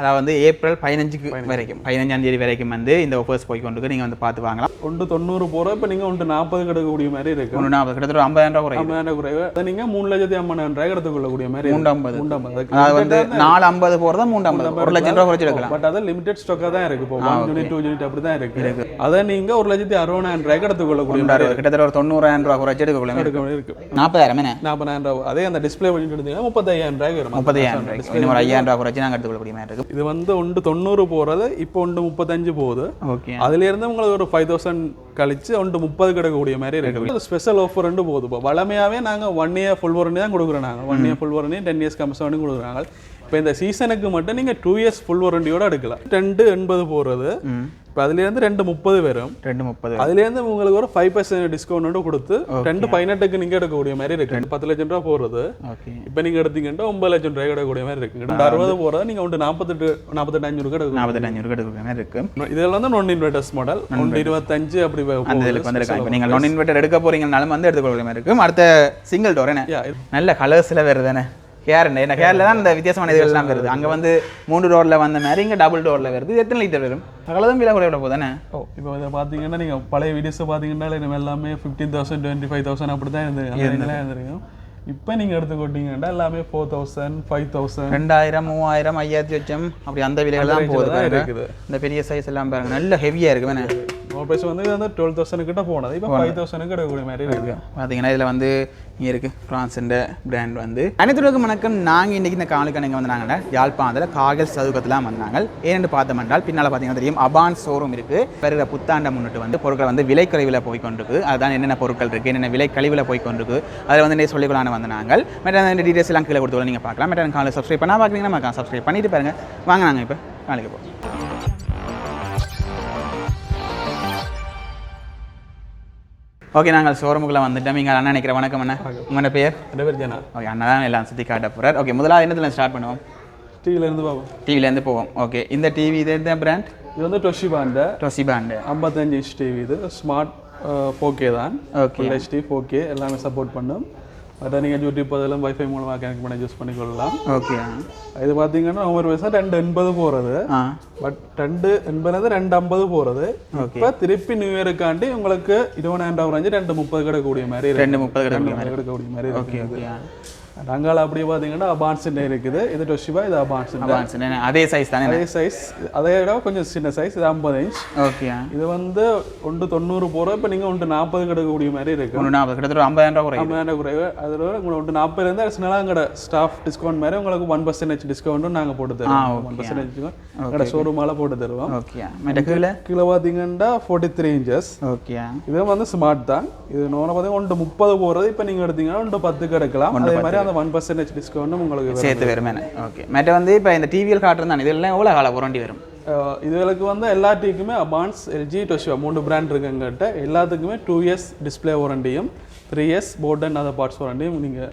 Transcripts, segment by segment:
அதாவது வந்து ஏப்ரல் பதினஞ்சுக்கு வரைக்கும் பதினஞ்சாம் தேதி வரைக்கும் வந்து இந்த ஆஃபர்ஸ் போய் கொண்டு நீங்கள் வந்து பார்த்து வாங்கலாம். ஒன்று தொண்ணூறு போகிற இப்போ நீங்கள் ஒன்று நாற்பது கிடக்கக்கூடிய மாதிரி இருக்கு. ஒன்று நாற்பது கிட்டத்தட்ட ஐம்பதாயிரம் ரூபா குறையும் ஐம்பதாயிரம் குறைவு அதை நீங்கள் மூணு லட்சத்தி ஐம்பதாயிரம் ரூபாய் எடுத்துக்கொள்ளக்கூடிய மாதிரி மூன்று ஐம்பது. மூன்று ஐம்பது. அதாவது வந்து நாலு ஐம்பது போகிறதா மூணு ஐம்பது. ஒரு லட்சம் ரூபா குறைச்சி எடுக்கலாம் பட் அது லிமிடெட் ஸ்டாக்காக தான் இருக்கு. இப்போ ஒன் யூனிட் டூ யூனிட் அப்படி தான் இருக்கு. அதை நீங்கள் ஒரு லட்சத்தி அறுபதாயிரம் ரூபாய்க்கு எடுத்துக்கொள்ளக்கூடிய மாதிரி கிட்டத்தட்ட ஒரு தொண்ணூறாயிரம் ரூபா குறைச்சி எடுக்கக்கூடிய இருக்க மாதிரி இருக்கு. நாற்பதாயிரம் என்ன? நாற்பதாயிரம் ரூபாய். அதே அந்த டிஸ்பிளே பண்ணிட்டு எடுத்தீங்கன்னா முப்பத்தையாயிரம் ரூபாய்க்கு வரும். முப்பதாயிரம் ஒரு ஐயாயிரம் ரூபா குறைச்சி நாங்கள் எடுத்துக்கொள்ளக்கூடிய மாதிரி இருக்கும் இது வந்து ஒன்று தொண்ணூறு போகிறது இப்போ ஒன்று முப்பத்தஞ்சு போகுது. ஓகே. அதுலேருந்து உங்களுக்கு ஒரு ஃபைவ் தௌசண்ட் கழிச்சு ஒன்று முப்பது கிடக்கக்கூடிய மாதிரி இருக்கு. ஸ்பெஷல் ஆஃபர் ரெண்டு போகுது. இப்போ வளமையாகவே நாங்கள் ஒன் இயர் ஃபுல் வாரண்டி தான் கொடுக்குறோம் நாங்கள் one year full warranty ten years பண்ணி கொடுக்குறாங்க. இப்போ இந்த சீசனுக்கு மட்டும் நீங்கள் டூ இயர்ஸ் ஃபுல் வாரண்டியோட எடுக்கலாம். ரெண்டு எண்பது போகிறது இப்போ அதுலேருந்து ரெண்டு முப்பது வரும். ரெண்டு முப்பது. அதுலேருந்து உங்களுக்கு ஒரு ஃபைவ் பர்சன்ட் டிஸ்கவுண்ட் கொடுத்து ரெண்டு பதினெட்டுக்கு நீங்கள் எடுக்கக்கூடிய மாதிரி இருக்கு. பத்து லட்சம் ரூபா போகிறது ஓகே இப்போ நீங்கள் எடுத்தீங்கன்னா ஒன்பது லட்சம் ரூபாய் எடுக்கக்கூடிய மாதிரி இருக்கு. ரெண்டு அறுபது போகிறது நீங்கள் ஒன்று நாற்பத்தெட்டு நாற்பத்தெட்டு அஞ்சு ரூபாய் எடுக்கணும் நாற்பத்தெட்டு அஞ்சு ரூபா எடுக்கக்கூடிய மாதிரி இருக்கு. இதில் வந்து நான் இன்வெர்டர்ஸ் மாடல் ஒன்று இருபத்தஞ்சு அப்படி அந்த இதுக்கு வந்திருக்காங்க இப்போ நீங்கள் நான் இன்வெர்டர் எடுக்க போறீங்கனாலும் வந்து எடுத்துக்கொள்ள மாதிரி இருக்கும் அடுத்த சிங்கிள் டோர் என்ன? நல்ல கலர்ஸில் வருது தானே? ஹேர் என்ன ஹேரில் தான் இந்த வித்தியாசமான இதுகள் எல்லாம் வருது. அங்கே வந்து மூன்று டோரில் வந்த மாதிரி இங்கே டபுள் டோரில் வருது. இது எத்தனை லிட்டர் வரும்? அவ்வளோதான் விலை குறைவிட போதானே ஓ இப்போ இதை பார்த்தீங்கன்னா நீங்கள் பழைய வீடியோஸை பார்த்தீங்கன்னா நம்ம எல்லாமே fifteen thousand twenty five thousand அப்படி தான் இருந்திருக்கும். இப்போ நீங்கள் எடுத்துக்கிட்டீங்கன்னா எல்லாமே ஃபோர் தௌசண்ட் ஃபைவ் தௌசண்ட் ரெண்டாயிரம் மூவாயிரம் ஐயாயிரத்தி லட்சம். அப்படி அந்த விலைகள் தான் போகுது. இருக்குது. இந்த பெரிய சைஸ் எல்லாம் பாருங்க. நல்ல ஹெவியாக இருக்கு வேணே. ஒரு வந்து இது வந்து டுவெல் தௌசண்ட் கிட்ட போனது. இப்போ ஃபைவ் தௌசண்ட்க்கு எடுக்கக்கூடிய மாதிரி இருக்கு. பார்த்தீங்கன்னா இதில் வந்து இங்கே இருக்குது ஃப்ரான்ஸுன்ற பிராண்ட் வந்து. அனைத்துலகம் வணக்கம். நாங்கள் இன்றைக்கி இந்த காவலுக்கு நீங்கள் வந்தாங்கன்னா யாழ்ப்பாணத்தில் காகல் சதுக்கத்தில் வந்தாங்க. ஏன்னு பார்த்தோம் என்றால் பின்னால் பார்த்தீங்கன்னா தெரியும் அபான் ஷோரூம் இருக்குது வருகிற புத்தாண்டை முன்னிட்டு வந்து பொருட்கள் வந்து விலை குறைவில் போய் கொண்டிருக்கு அதுதான் என்னென்ன பொருட்கள் இருக்குது என்னென்ன விலை கழிவில் போய் கொண்டிருக்கு அதில் வந்து நிறைய சொல்லிக்கொள்ளான வந்து நாங்கள் மற்ற அந்த டீட்டெயில்ஸ் எல்லாம் கீழே கொடுத்து நீங்கள் பார்க்கலாம். மற்ற காலை சப்ஸ்கிரைப் பண்ணால் பார்க்குறீங்கன்னா சப்ஸ்கிரைப் பண்ணிட்டு பாருங்க. வாங்க நாங்கள் இப்போ காலைக்கு போகிறோம் ஓகே நாங்கள் ஷோரூமுக்குள்ள வந்துட்டோம். நீங்கள் அண்ணா நினைக்கிற வணக்கம் அண்ணா. உங்களோட பேர் பேர் ஜனா. ஓகே அண்ணா தான் எல்லாம் சுற்றி காட்ட போகிறார் ஓகே முதலாவது என்னத்தில் ஸ்டார்ட் பண்ணுவோம்? டிவில இருந்து பார்ப்போம் டிவிலேருந்து போவோம். ஓகே இந்த டிவி இது எந்த பிராண்ட் இது வந்து டொஷிபாண்ட டொசி பிராண்டு ஐம்பத்தஞ்சு இன்ச் டிவி இது. ஸ்மார்ட் ஃபோகே தான். ஓகே ஹெச்டி ஃபோகே எல்லாமே சப்போர்ட் பண்ணும். அதை நீங்கள் யூடியூப் அதெல்லாம் வைஃபை மூலமாக கனெக்ட் பண்ணி யூஸ் பண்ணிக்கொள்ளலாம். ஓகே இது பார்த்தீங்கன்னா ஒவ்வொரு வயசாக ரெண்டு எண்பது போகிறது பட் ரெண்டு எண்பது ரெண்டு ஐம்பது போகிறது இப்போ திருப்பி நியூ இயருக்காண்டி உங்களுக்கு இருபதாயிரம் ரூபா ரேஞ்சு ரெண்டு முப்பது கிடக்கக்கூடிய மாதிரி. ரெண்டு முப்பது கிடக்கக்கூடிய மாதிரி ஓகே ஓகே நாங்கள் அப்படியே பார்த்தீங்கன்னா அபான்ஸ் இருக்குது. இது டொஷிபா இது அபான்ஸ் அதே சைஸ் தானே அதே சைஸ் அதை விட கொஞ்சம் சின்ன சைஸ் இது ஐம்பது இன்ச் ஓகே இது வந்து ஒன்று தொண்ணூறு போகிற இப்போ நீங்கள் ஒன்று நாற்பது கிடக்கக்கூடிய மாதிரி இருக்கு. ஒன்று நாற்பது கிட்டத்தட்ட ஐம்பதாயிரம் ரூபா குறையும் ஐம்பதாயிரம் குறைவு. அதில் உங்களுக்கு ஒன்று நாற்பதுலேருந்து அடிஷனலாக எங்களோட ஸ்டாஃப் டிஸ்கவுண்ட் மாதிரி உங்களுக்கு ஒன் பர்சன்டேஜ் டிஸ்கவுண்ட்டும் நாங்கள் போட்டு தருவோம். ஒன் பர்சன்டேஜ் எங்களோட ஷோரூமால போட்டு தருவோம். ஓகே கீழே? கீழே பார்த்தீங்கன்னா ஃபோர்ட்டி த்ரீ இன்ச்சஸ் ஓகே இது வந்து ஸ்மார்ட் தான். இது நோன பார்த்தீங்கன்னா ஒன்று முப்பது போகிறது இப்போ நீங்கள் எடுத்தீங்கன்னா ஒன்று பத்துக்கு எடுக்கலாம். அதே மாதிரி அந்த ஒன் பர்சன்டேஜ் டிஸ்கவுண்ட்டும் உங்களுக்கு. சேர்த்து வரும் ஓகே மெட்ட வந்து இப்போ இந்த டிவியில் காட்டுறது தான். இதெல்லாம் எவ்வளோ கால வாரண்டி வரும்? இதுகளுக்கு வந்து எல்லா டீக்குமே அபான்ஸ் எல்ஜி டொஷிவா மூணு பிராண்ட் இருக்கு எங்கள்கிட்ட எல்லாத்துக்குமே two years display வாரண்டியும் three years board and other parts வாரண்டியும் நீங்கள்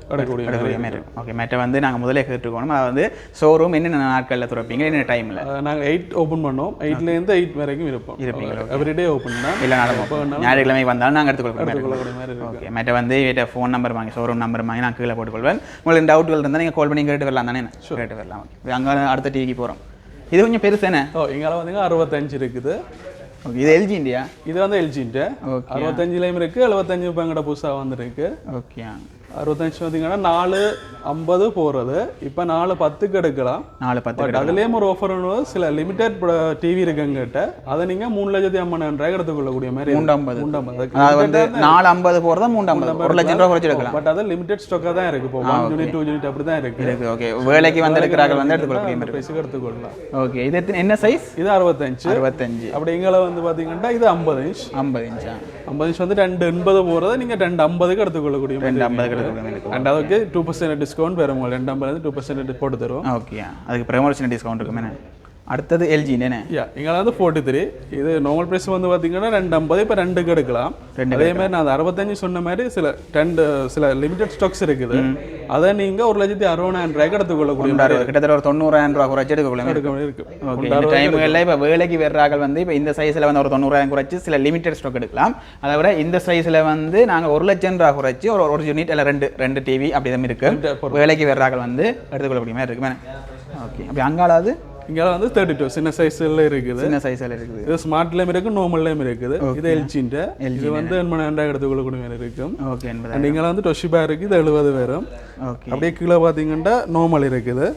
இருக்கும் ஓகே மெட்ட வந்து நாங்கள் முதலே கேட்டுருக்கணும் அதாவது வந்து ஷோரூம் என்னென்ன நாட்களில் திறப்பீங்க? என்னென்ன டைமில் நாங்கள் எயிட் ஓப்பன் பண்ணோம். எயிட்லேருந்து எயிட் வரைக்கும் இருப்போம். இருப்பீங்க, எவ்ரிடே ஓப்பன் தான். இல்லை நாளும் ஞாயிற்றுக்கிழமை வந்தாலும் நாங்கள் எடுத்துக்கொள்வோம் ஓகே மற்ற வந்து வீட்டை ஃபோன் நம்பர் வாங்கி ஷோரூம் நம்பர் வாங்கி நான் கீழே போட்டுக்கொள்வேன். உங்களுக்கு டவுட்கள் இருந்தால் நீங்கள் கால் பண்ணி கேட்டு வரலாம் தானே கேட்டு வரலாம். ஓகே அங்கே அடுத்த டிவிக்கு போகிறோம் இது கொஞ்சம் பெருசு என்ன? ஓ இங்கால வந்து அறுபத்தஞ்சு இருக்குது. ஓகே இது எல்ஜி இந்தியா இது வந்து எல்ஜின்ட்டு அறுபத்தஞ்சுலையும் இருக்கு எழுபத்தஞ்சு எங்கள்கிட்ட புதுசாக வந்துருக்கு ஓகே அறுபத்தஞ்சு பார்த்தீங்கன்னா நாலு ஐம்பது போகிறது இப்போ நாலு பத்துக்கு எடுக்கலாம். நாலு பத்து பட் அதுலேயும் ஒரு ஆஃபர் சில லிமிடெட் டிவி இருக்கு எங்கிட்ட அதை நீங்கள் மூணு லட்சத்தி ஐம்பதாயிரம் எடுத்துக்கொள்ளக்கூடிய மாதிரி மூன்று ஐம்பது. வந்து நாலு ஐம்பது போகிறதா மூன்று ஐம்பது. ஒரு லட்சம் ரூபா குறைச்சி எடுக்கலாம். பட் அது லிமிடெட் ஸ்டாக்காக தான் இருக்கு. இப்போ ஒன் யூனிட் டூ யூனிட் அப்படி தான் இருக்கு. இருக்கு ஓகே வேலைக்கு வந்து எடுக்கிறார்கள் வந்து எடுத்துக்கொள்ளக்கூடிய மாதிரி பைசுக்கு எடுத்துக்கொள்ளலாம். ஓகே இது என்ன சைஸ் இது அறுபத்தஞ்சு. அறுபத்தஞ்சு. அப்படி எங்களை வந்து பார்த்தீங்கன்னா இது ஐம்பது இன்ச் ஐம்பது இன்ச்சா ஐம்பது இன்ச் வந்து ரெண்டு எண்பது போகிறத நீங்கள் ரெண்டு ஐம்பதுக்கு எடுத்துக்கொள்ளக்கூடிய மாதிரி ரெண்டு ஐம்பது எடுத்துக்கொள்ள மாதிரி இருக்கும் ரெண்டாவது டூ பர்சன்ட் டிஸ்கவுண்ட் வரும் உங்களுக்கு ரெண்டு ஐம்பது டூ பர்சன்ட் போட்டு தருவோம். ஓகே அதுக்கு ப்ரமோஷன் டிஸ்கவுண்ட் இருக்குமே அடுத்தது எல்ஜி என்ன யா எங்களை வந்து ஃபோர்ட்டி த்ரீ இது நார்மல் ப்ரைஸ் வந்து பார்த்தீங்கன்னா ரெண்டு ஐம்பது இப்போ ரெண்டுக்கு எடுக்கலாம். அதே மாதிரி நான் அறுபத்தஞ்சு சொன்ன மாதிரி சில ரெண்டு சில லிமிடெட் ஸ்டாக்ஸ் இருக்குது. அதை நீங்கள் ஒரு லட்சத்தி அறுபதாயிரம் ரூபாய்க்கு எடுத்துக்கொள்ளக்கூடிய கிட்டத்தட்ட ஒரு தொண்ணூறாயிரம் ரூபா குறைச்சி எடுக்கக்கூடிய இருக்கு. டைமுகளில் இப்போ வேலைக்கு வர்றார்கள் வந்து இப்போ இந்த சைஸில் வந்து ஒரு தொண்ணூறாயிரம் குறைச்சி சில லிமிடெட் ஸ்டாக் எடுக்கலாம். அதை விட இந்த சைஸில் வந்து நாங்கள் ஒரு லட்சம் ரூபா குறைச்சி ஒரு ஒரு யூனிட் இல்லை ரெண்டு ரெண்டு டிவி அப்படி தான் இருக்கு. வேலைக்கு வர்றார்கள் வந்து எடுத்துக்கொள்ளக்கூடிய மாதிரி இருக்குமே ஓகே அப்படி அங்காளாவது இங்கே வந்து தேர்ட்டி டூ சின்ன சைஸ்ல இருக்குது. சின்ன சைஸில் இருக்குது. இது ஸ்மார்ட்லேயும் இருக்கு நார்மல்லையும் இருக்குது. இது எல்ஜின்ற இது வந்து எண்பதாயிரம் எடுத்துக்கொள்ளக்கூடிய மாதிரி இருக்கும். ஓகே அண்ட் இங்கே வந்து டொஷிபா இருக்குது இது எழுபது வரும். அப்படியே கீழே பார்த்தீங்கன்னா நார்மல் இருக்குது.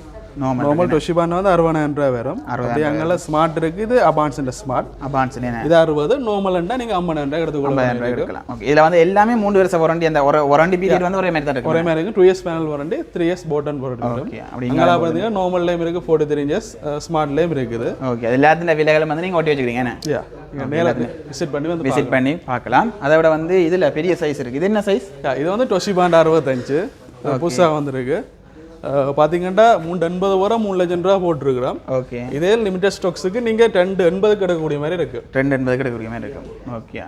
நார்மல் டொஷிபான்னு வந்து அறுபதாயிரம் ரூபாய் வரும். அப்படியே அங்கெல்லாம் ஸ்மார்ட் இருக்குது இது அபான்ஸ் ஸ்மார்ட் அபான்ஸ் இது அறுபது நார்மல்ண்டா நீங்கள் ஐம்பதாயிரம் ரூபாய் எடுத்துக்கொள்ள ரூபாய் எடுக்கலாம். ஓகே இதில் வந்து எல்லாமே மூணு வருஷம் வாரண்டி அந்த ஒரு வாரண்டி பீரியட் வந்து ஒரே மாதிரி தான் இருக்கு. ஒரே மாதிரி இருக்கு. Two years panel warranty three years போட்டன் warranty அப்படி அங்கே பார்த்தீங்கன்னா நார்மல்லையும் இருக்குது ஃபோர்ட்டி த்ரீ இன்ச்சஸ் ஸ்மார்ட்லேயும் இருக்குது. ஓகே அது எல்லாத்தின் விலைகளும் வந்து நீங்கள் ஒட்டி வச்சுக்கிறீங்க என்ன? விசிட் பண்ணி வந்து விசிட் பண்ணி பார்க்கலாம். அதை விட வந்து இதில் பெரிய சைஸ் இருக்குது இது என்ன சைஸ் இது வந்து டொஷிபாண்ட் அறுபத்தஞ்சு. புதுசாக வந்திருக்கு. பார்த்தீங்கன்னா மூணு எண்பது வரை மூணு லட்சம் ரூபா போட்டிருக்கிறோம். ஓகே. இதே லிமிடெட் ஸ்டாக்ஸுக்கு நீங்கள் ரெண்டு எண்பது கிடைக்கக்கூடிய மாதிரி இருக்கு. ரெண்டு எண்பது கிடைக்கிற மாதிரி இருக்கும் ஓகே.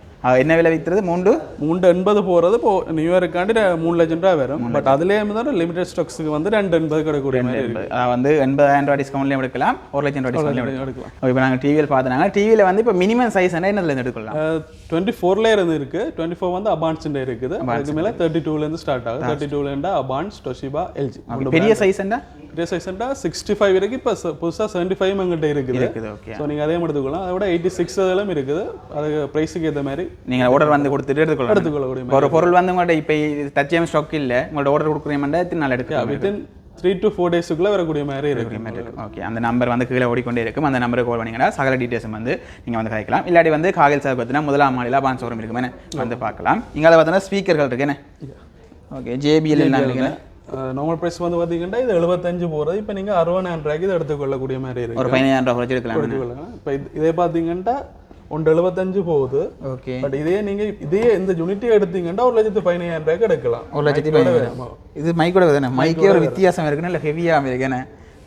என்ன விலை விற்கிறது? மூன்று? மூணு எண்பது போகிறது இப்போ நியூ இயருக்காண்டி மூணு லட்சம் ரூபா வரும். பட் அதுலேயே தான் லிமிடெட் ஸ்டாக்ஸுக்கு வந்து ரெண்டு எண்பது கிடைக்கக்கூடிய மாதிரி இருக்கு. எண்பது அதாவது வந்து எண்பதாயிரம் ரூபாய் டிஸ்கவுண்ட்லையும் எடுக்கலாம். ஒரு லட்சம் டிஸ்கவுண்ட்லையும் எடுக்கலாம். இப்போ நாங்கள் டிவியில் பார்த்தனாங்க டிவியில் வந்து இப்போ மினிமம் சைஸ் என்ன? என்னதுலேருந்து எடுக்கலாம்? டுவெண்ட்டி ஃபோர்ல இருந்து இருக்கு. டுவெண்ட்டி ஃபோர் வந்து அபான்ஸ் இருக்குது. அதுக்கு மேலே தேர்ட்டி டூலேருந்து ஸ்டார்ட் ஆகுது. தேர்ட்டி டூலேருந்து அபான்ஸ் டொஷிபா எல்ஜி பெரிய சைஸ் என்ன பெரிய சைஸ்ண்டா சிக்ஸ்டி ஃபைவ் வரைக்கும் இப்போ புதுசாக செவன்ட்டி ஃபைவ் எங்கிட்ட இருக்குது. இருக்குது ஓகே ஸோ நீங்கள் அதையும் எடுத்துக்கலாம் அதை விட எயிட்டி சிக்ஸ் அதெல்லாம் இருக்குது. அது ப்ரைஸுக்கு ஏற்ற மாதிரி. நீங்கள் ஆர்டர் வந்து கொடுத்துட்டு எடுத்துக்கலாம் எடுத்துக்கொள்ளக்கூடிய ஒரு பொருள் வந்து உங்கள்ட்ட இப்போ தச்சியம் ஸ்டாக் இல்லை. உங்களோட ஆர்டர் கொடுக்குறீங்கன்னா எத்தனை நாள் எடுக்கலாம் வித்தின் த்ரீ டு ஃபோர் டேஸுக்குள்ளே வரக்கூடிய மாதிரி இருக்கு ஓகே அந்த நம்பர் வந்து கீழே ஓடிக்கொண்டே இருக்கும். அந்த நம்பருக்கு கால் பண்ணீங்கன்னா சகல டீட்டெயில்ஸ் வந்து நீங்கள் வந்து கிடைக்கலாம் இல்லாட்டி வந்து காகல் சார் பார்த்தீங்கன்னா முதலாம் மாடியில் பான் ஷோரூம் இருக்குமே வந்து பார்க்கலாம். இங்கே பார்த்தீங்கன்னா ஸ்பீக்கர்கள் இருக்குன்னு ஓகே ஜேபிஎல் எல்லாம் இருக்குன்னு நார்மல் ப்ரைஸ் வந்து பார்த்தீங்கன்னா இது எழுபத்தஞ்சு போகிறது இப்போ நீங்கள் அறுபதாயிரம் ரூபாய்க்கு இதை எடுத்துக்கொள்ளக்கூடிய மாதிரி இருக்கு. ஒரு பதினஞ்சாயிரம் ரூபா எடுக்கலாம். எடுத்துக்கொள்ளலாம் இப்போ இது பார்த்தீங்கன்னா ஒன்று எழுபத்தஞ்சு போகுது. ஓகே. பட் இதே நீங்கள் இதே இந்த யூனிட்டி எடுத்தீங்கன்னா ஒரு லட்சத்து பதினாயிரம் ரூபாய்க்கு எடுக்கலாம். ஒரு லட்சத்தி பதினஞ்சு இது மைக்கோட தானே மைக்கே ஒரு வித்தியாசம் இருக்குன்னு இல்லை ஹெவியாக இருக்குன்னு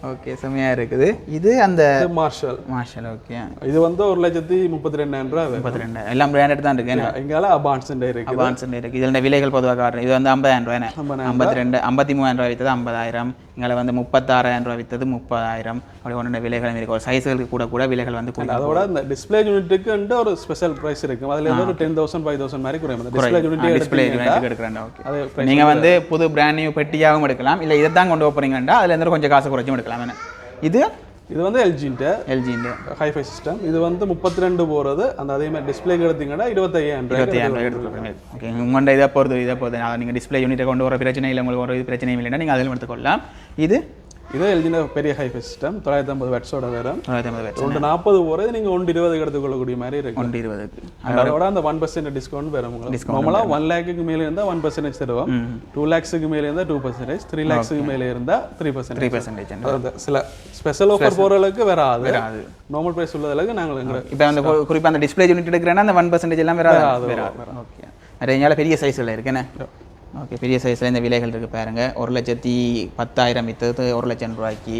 ஓகே செம்மையாக இருக்குது. இது அந்த மார்ஷல் மார்ஷல் ஓகே இது வந்து ஒரு லட்சத்தி முப்பத்தி ரெண்டாயிரம் ரூபா முப்பத்தி ரெண்டு எல்லாம் பிராண்டட் தான் இருக்கு. எங்கால அபான்ஸ் இருக்கு. அட்வான்ஸ் இருக்கு. இதில் விலைகள் பொதுவாக காட்டுறேன். இது வந்து ஐம்பதாயிரம் ரூபாய் ஐம்பத்தி ரெண்டு ஐம்பத்தி மூவாயிரம் ரூபாய் வித்தது ஐம்பதாயிரம். இங்கே வந்து முப்பத்தாறாயிரம் ரூபாய் வித்தது முப்பதாயிரம். அப்படி ஒன்று விலைகளும் இருக்கு. ஒரு சைஸ்களுக்கு கூட கூட விலைகள் வந்து கூட அதோட இந்த டிஸ்பிளே யூனிட்டுக்கு ஒரு ஸ்பெஷல் பிரைஸ் இருக்கு. அதுல ஒரு டென் தௌசண்ட் ஃபைவ் தௌசண்ட் மாதிரி குறையும். டிஸ்பிளே யூனிட் டிஸ்பிளே எடுத்தீங்கன்னா எடுக்கிறேன் ஓகே நீங்கள் வந்து புது பிராண்ட் நியூ பெட்டியாகவும் எடுக்கலாம். இல்லை இதை தான் கொண்டு போகிறீங்கன்னா அதில் இருந்து கொஞ்சம் காசு குறைச்சும் எடுக்கலாம். என்ன இது? இது வந்து எல்ஜின்ட்டு எல்ஜிஇந்த ஹைஃபை சிஸ்டம் இது வந்து முப்பத்தி ரெண்டு போகிறது அந்த அதே மாதிரி டிஸ்பிளேக்கு எடுத்தீங்கன்னா இருபத்தையாயிரம் இருபத்தையாயிரம் எடுத்துக்கலாம். ஓகே உங்கள்கிட்ட இதை பொறுத்து இதை பொறுத்து அதை நீங்கள் டிஸ்பிளே யூனிட்டை கொண்டு வர பிரச்சனை இல்லை உங்களுக்கு ஒரு பிரச்சனையும் இல்லைன்னா நீங்கள் அதிலும் எடுத்துக்கொள்ளலாம். இது? இது எல்ஜின பெரிய ஹைஃபை சிஸ்டம் தொள்ளாயிரத்தி ஐம்பது வெட்ஸோட வரும் தொள்ளாயிரத்தி ஐம்பது பேர் ஒன்று நாற்பது போகிறது நீங்கள் ஒன்று இருபதுக்கு எடுத்துக்கொள்ளக்கூடிய மாதிரி இருக்கு ஒன்று இருபதுக்கு அதோட அந்த ஒன் பர்சன்ட் டிஸ்கவுண்ட் வரும் உங்களுக்கு நார்மலாக ஒன் லேக்குக்கு மேலே இருந்தால் ஒன் பர்சன்டேஜ் தருவோம் டூ லேக்ஸுக்கு மேலே இருந்தால் டூ பர்சன்டேஜ் த்ரீ லேக்ஸுக்கு மேலே இருந்தால் த்ரீ பர்சன்டேஜ் த்ரீ பர்சன்டேஜ் சில ஸ்பெஷல் ஆஃபர் போகிற அளவுக்கு வராது வராது. நார்மல் ப்ரைஸ் உள்ள அளவுக்கு நாங்கள் எங்களை இப்போ அந்த கு- குறிப்பா அந்த டிஸ்பிளே யூனிட் எடுக்கிறேன்னா அந்த ஒன் பர்சன்டேஜ் எல்லாம் வராது வராது ஓகே எங்களால் பெரிய சைஸில் இருக்குண்ணே ஓகே பெரிய சைஸில் இந்த விலைகள் இருக்குது பாருங்க. ஒரு லட்சத்தி பத்தாயிரம் வித்தது ஒரு லட்சம் ரூபாய்க்கு.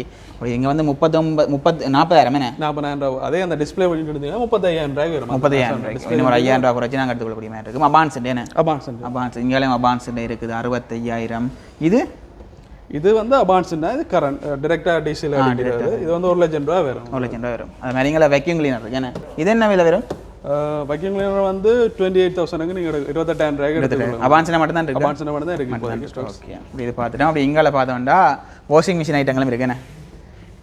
இங்கே வந்து முப்பத்தொம்பது முப்பத்து நாற்பதாயிரம் என்ன? நாற்பதாயிரம் ரூபா. அதே அந்த டிஸ்பிளே எடுத்தீங்கன்னா முப்பத்தையாயிரம் ரூபாய்க்கு வரும். முப்பதாயிரம் ரூபாய்க்கு. இன்னும் ஒரு ஐயாயிரம் ரூபா குறைச்சி நாங்கள் எடுத்துக்கொள்ளக்கூடிய மாதிரி இருக்கும். அபான்ஸ் என்ன? அபான்ஸ் அபான்ஸ் இங்கேயும் அபான்ஸ் இருக்குது. அறுபத்தையாயிரம். இது? இது வந்து அபான்ஸ்னா இது கரண்ட் டிரெக்டாக டிசியில் இது வந்து ஒரு லட்சம் ரூபா வரும். ஒரு லட்சம் ரூபா வரும். அது மாதிரி இங்கே கிளீனர் இருக்கு. என்ன? இது என்ன விலை வரும்? கிளீனர் வந்து டுவெண்ட்டி எயிட் தௌசண்ட்க்கு நீங்கள் இருபத்தெட்டாயிரம் ரூபாய்க்கு எடுத்துக்கலாம் அபான்ஸ்னா மட்டும் தான் இருக்கு? அபான்ஸ் மட்டும் தான் இருக்கு ஓகே அப்படி இது பார்த்துட்டோம். அப்படி இங்கால பார்த்தோம்னா வாஷிங் மிஷின் ஐட்டங்களும் இருக்குண்ணே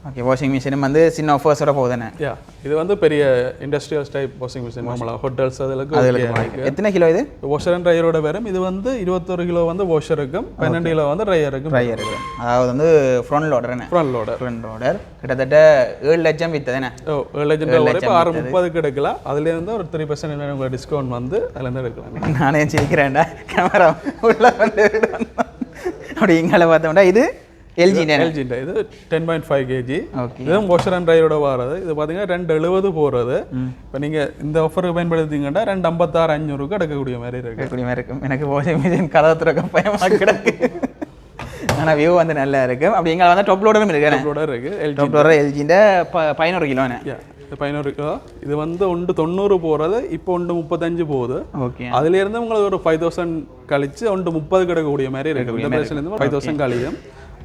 ஓகே வாஷிங் மிஷினும் வந்து சின்ன ஆஃபர்ஸோட போகுதுண்ணே யா இது வந்து பெரிய இண்டஸ்ட்ரியல்ஸ் டைப் வாஷிங் மிஷின் நார்மலாக ஹோட்டல்ஸ் அதுகளுக்கு எத்தனை கிலோ இது? வாஷர் அண்ட் ட்ரையரோட வரும் இது வந்து இருபத்தொரு கிலோ வந்து வாஷர் இருக்கும் பன்னெண்டு கிலோ வந்து ட்ரையர் இருக்கும் ட்ரையர் இருக்கு. அதாவது வந்து ஃப்ரண்ட் லோடர்ண்ணே ஃப்ரண்ட் லோடர் ஃப்ரண்ட் லோடர் கிட்டத்தட்ட ஏழு லட்சம் வித்ததுண்ணே ஓ ஏழு லட்சம் இப்போ ஆறு முப்பதுக்கு எடுக்கலாம் அதுலேருந்து ஒரு த்ரீ பர்சன்ட் உங்களுக்கு டிஸ்கவுண்ட் வந்து அதுலேருந்து எடுக்கலாம். நானே சிரிக்கிறேன்டா. கேமரா உள்ள வந்து அப்படி இங்கால பார்த்தோம்னா இது எல்ஜி எல்ஜிண்ட இது டென் பாயிண்ட் ஃபைவ் கேஜி இதுவும் வாஷர் அண்ட் ட்ரையரோட வர்றது இது பார்த்தீங்கன்னா ரெண்டு எழுபது போகிறது இப்போ நீங்கள் இந்த ஆஃபருக்கு பயன்படுத்திங்கன்னா ரெண்டு ஐம்பத்தாறு அஞ்சூறுக்கு எடுக்கக்கூடிய மாதிரி இருக்கு இருக்கக்கூடிய மாதிரி இருக்கும் எனக்கு வாஷிங் மிஷின் கதவு திறக்க பயமாக கிடக்கு ஆனால் வியூ வந்து நல்லா இருக்கும் அப்படி எங்களை வந்து டாப் லோடரும் இருக்கு இதோட இருக்கு எல்ஜி டாப் லோடர் எல்ஜிൻ്റെ பதினோரு இது பதினோரு கிலோ இது வந்து ஒன்று தொண்ணூறு போகிறது இப்போ ஒன்று முப்பத்தஞ்சு போகுது ஓகே அதுலேருந்து உங்களுக்கு ஒரு ஃபைவ் தௌசண்ட் கழிச்சு ஒன்று முப்பது கிடக்கக்கூடிய மாதிரி இருக்கு ஃபைவ் தௌசண்ட் கழியும்